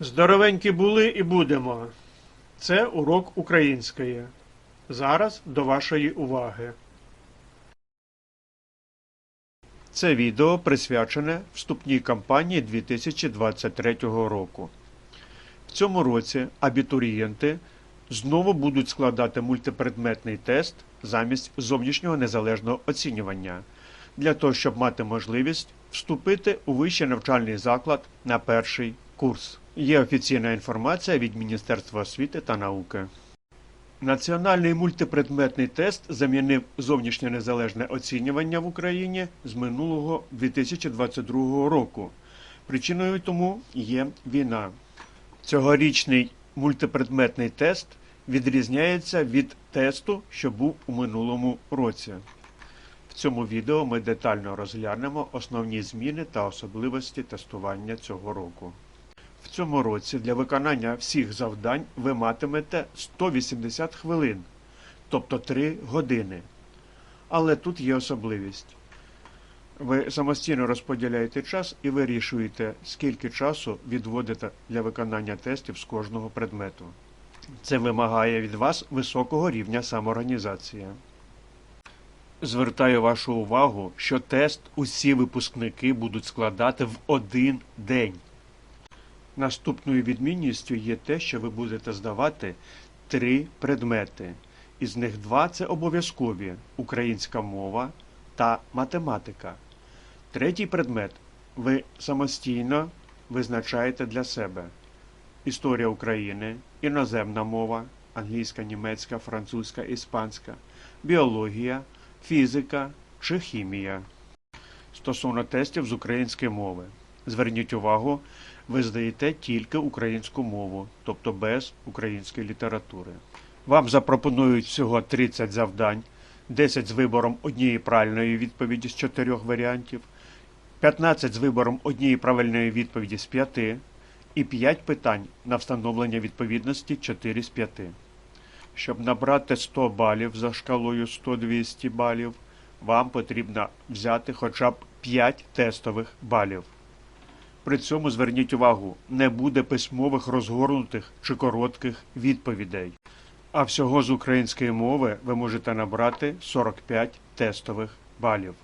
Здоровенькі були і будемо. Це урок української. Зараз до вашої уваги. Це відео присвячене вступній кампанії 2023 року. В цьому році абітурієнти знову будуть складати мультипредметний тест замість зовнішнього незалежного оцінювання для того, щоб мати можливість вступити у вищий навчальний заклад на перший курс. Є офіційна інформація від Міністерства освіти та науки. Національний мультипредметний тест замінив зовнішнє незалежне оцінювання в Україні з минулого 2022 року. Причиною тому є війна. Цьогорічний мультипредметний тест відрізняється від тесту, що був у минулому році. В цьому відео ми детально розглянемо основні зміни та особливості тестування цього року. В цьому році для виконання всіх завдань ви матимете 180 хвилин, тобто 3 години. Але тут є особливість. Ви самостійно розподіляєте час і вирішуєте, скільки часу відводите для виконання тестів з кожного предмету. Це вимагає від вас високого рівня самоорганізації. Звертаю вашу увагу, що тест усі випускники будуть складати в один день. Наступною відмінністю є те, що ви будете здавати три предмети. Із них два це обов'язкові українська мова та математика. Третій предмет ви самостійно визначаєте для себе: історія України, іноземна мова, англійська, німецька, французька, іспанська, біологія, фізика чи хімія. Стосовно тестів з української мови. Зверніть увагу, ви здаєте тільки українську мову, тобто без української літератури. Вам запропонують всього 30 завдань, 10 з вибором однієї правильної відповіді з 4 варіантів, 15 з вибором однієї правильної відповіді з 5 і 5 питань на встановлення відповідності 4 з 5. Щоб набрати 100 балів за шкалою 100-200 балів, вам потрібно взяти хоча б 5 тестових балів. При цьому зверніть увагу, не буде письмових розгорнутих чи коротких відповідей. А всього з української мови ви можете набрати 45 тестових балів.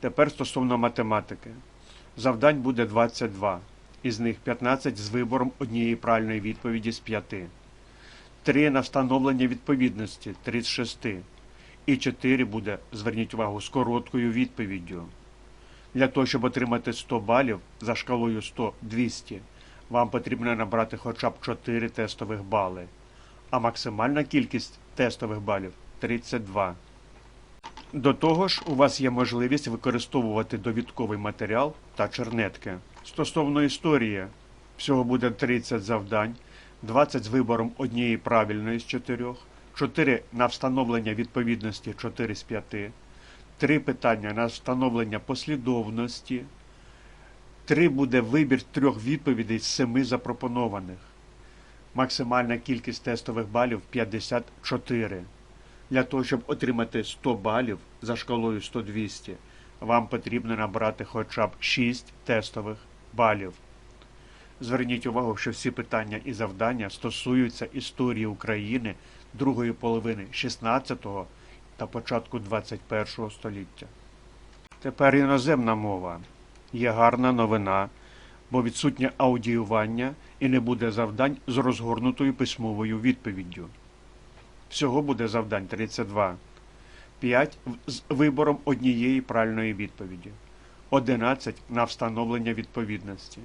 Тепер стосовно математики. Завдань буде 22, із них 15 з вибором однієї правильної відповіді з 5, 3 на встановлення відповідності 3 з 6, і 4 буде, зверніть увагу, з короткою відповіддю. Для того, щоб отримати 100 балів за шкалою 100-200, вам потрібно набрати хоча б 4 тестових бали, а максимальна кількість тестових балів 32. До того ж, у вас є можливість використовувати довідковий матеріал та чернетки. Стосовно історії, всього буде 30 завдань, 20 з вибором однієї правильної з 4, 4 на встановлення відповідності 4 з 5, Три питання на встановлення послідовності. Три буде вибір трьох відповідей з семи запропонованих. Максимальна кількість тестових балів 54. Для того, щоб отримати 100 балів за шкалою 100-200, вам потрібно набрати хоча б 6 тестових балів. Зверніть увагу, що всі питання і завдання стосуються історії України другої половини 16-го та початку 21 століття. Тепер іноземна мова. Є гарна новина, бо відсутнє аудіювання і не буде завдань з розгорнутою письмовою відповіддю. Всього буде завдань 32, 5 з вибором однієї правильної відповіді, 11 на встановлення відповідності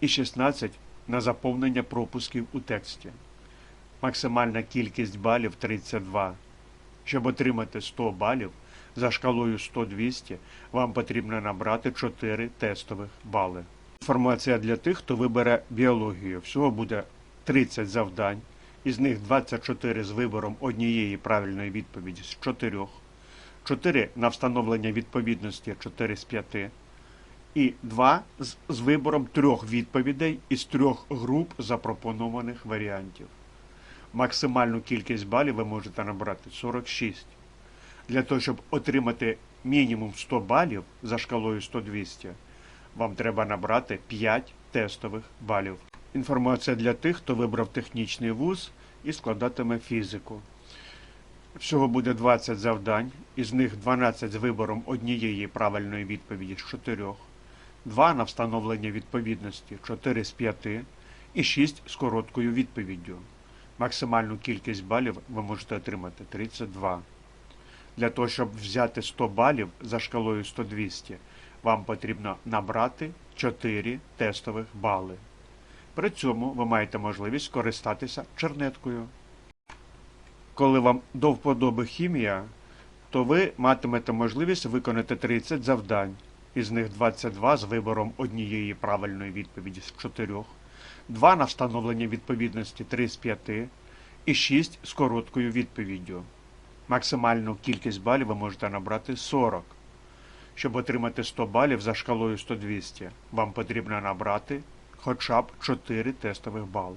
і 16 на заповнення пропусків у тексті. Максимальна кількість балів 32. Щоб отримати 100 балів за шкалою 100-200, вам потрібно набрати 4 тестових бали. Інформація для тих, хто вибере біологію. Всього буде 30 завдань, із них 24 з вибором однієї правильної відповіді з 4, 4 на встановлення відповідності 4 з 5, і 2 з, вибором трьох відповідей із трьох груп запропонованих варіантів. Максимальну кількість балів ви можете набрати 46. Для того, щоб отримати мінімум 100 балів за шкалою 100-200, вам треба набрати 5 тестових балів. інформація для тих, хто вибрав технічний вуз і складатиме фізику. Всього буде 20 завдань, із них 12 з вибором однієї правильної відповіді з 4, 2 на встановлення відповідності 4 з 5 і 6 з короткою відповіддю. Максимальну кількість балів ви можете отримати 32. Для того, щоб взяти 100 балів за шкалою 100-200, вам потрібно набрати 4 тестових бали. При цьому ви маєте можливість скористатися чернеткою. Коли вам до вподоби хімія, то ви матимете можливість виконати 30 завдань, із них 22 з вибором однієї правильної відповіді з 4, 2 на встановлення відповідності 3 з 5 і 6 з короткою відповіддю. Максимальну кількість балів ви можете набрати 40. Щоб отримати 100 балів за шкалою 100-200, вам потрібно набрати хоча б 4 тестових бали.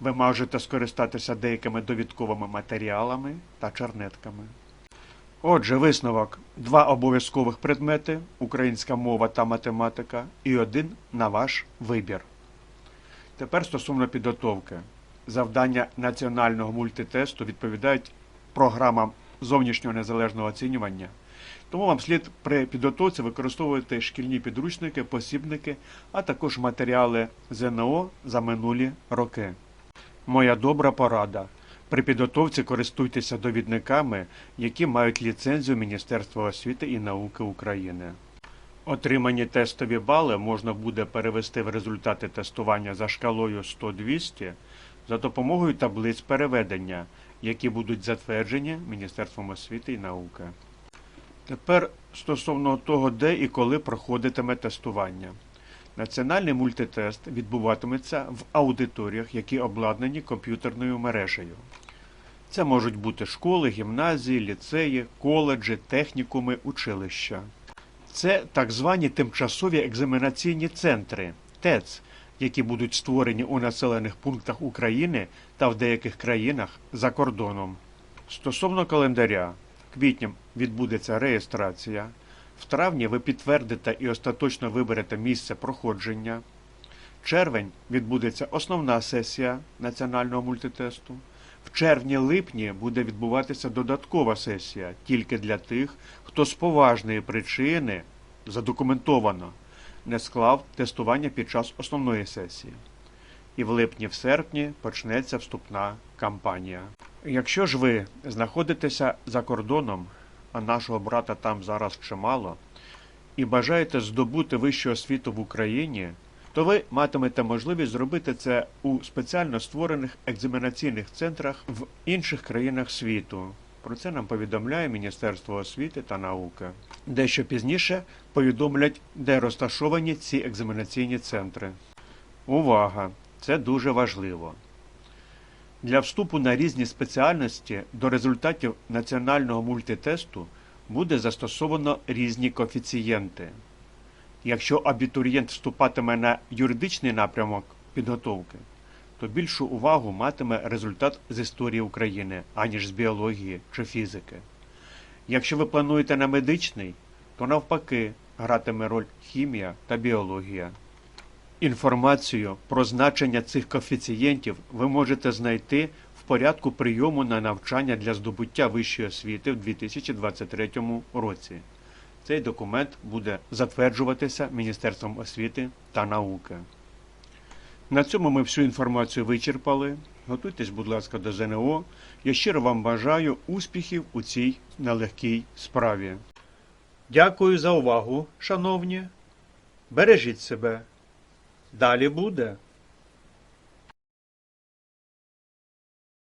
Ви можете скористатися деякими довідковими матеріалами та чернетками. Отже, висновок: два обов'язкових предмети українська мова та математика і один на ваш вибір. Тепер стосовно підготовки. Завдання національного мультитесту відповідають програмам зовнішнього незалежного оцінювання. Тому вам слід при підготовці використовувати шкільні підручники, посібники, а також матеріали ЗНО за минулі роки. Моя добра порада. При підготовці користуйтеся довідниками, які мають ліцензію Міністерства освіти і науки України. Отримані тестові бали можна буде перевести в результати тестування за шкалою 100-200 за допомогою таблиць переведення, які будуть затверджені Міністерством освіти і науки. Тепер стосовно того, де і коли проходитиме тестування. Національний мультитест відбуватиметься в аудиторіях, які обладнані комп'ютерною мережею. Це можуть бути школи, гімназії, ліцеї, коледжі, технікуми, училища. Це так звані тимчасові екзаменаційні центри ТЕЦ, які будуть створені у населених пунктах України та в деяких країнах за кордоном. Стосовно календаря, квітням відбудеться реєстрація. В травні ви підтвердите і остаточно виберете місце проходження. Червень відбудеться основна сесія національного мультитесту. В червні-липні буде відбуватися додаткова сесія тільки для тих, хто з поважної причини задокументовано не склав тестування під час основної сесії. І в липні-в серпні почнеться вступна кампанія. Якщо ж ви знаходитеся за кордоном, а нашого брата там зараз чимало, і бажаєте здобути вищу освіту в Україні, то ви матимете можливість зробити це у спеціально створених екзаменаційних центрах в інших країнах світу. Про це нам повідомляє Міністерство освіти та науки. Дещо пізніше повідомлять, де розташовані ці екзаменаційні центри. Увага! Це дуже важливо. Для вступу на різні спеціальності до результатів національного мультитесту буде застосовано різні коефіцієнти. Якщо абітурієнт вступатиме на юридичний напрямок підготовки, то більшу увагу матиме результат з історії України, аніж з біології чи фізики. Якщо ви плануєте на медичний, то навпаки гратиме роль хімія та біологія. Інформацію про значення цих коефіцієнтів ви можете знайти в порядку прийому на навчання для здобуття вищої освіти в 2023 році. Цей документ буде затверджуватися Міністерством освіти та науки. На цьому ми всю інформацію вичерпали. Готуйтесь, будь ласка, до ЗНО. Я щиро вам бажаю успіхів у цій нелегкій справі. Дякую за увагу, шановні. Бережіть себе. Далі буде.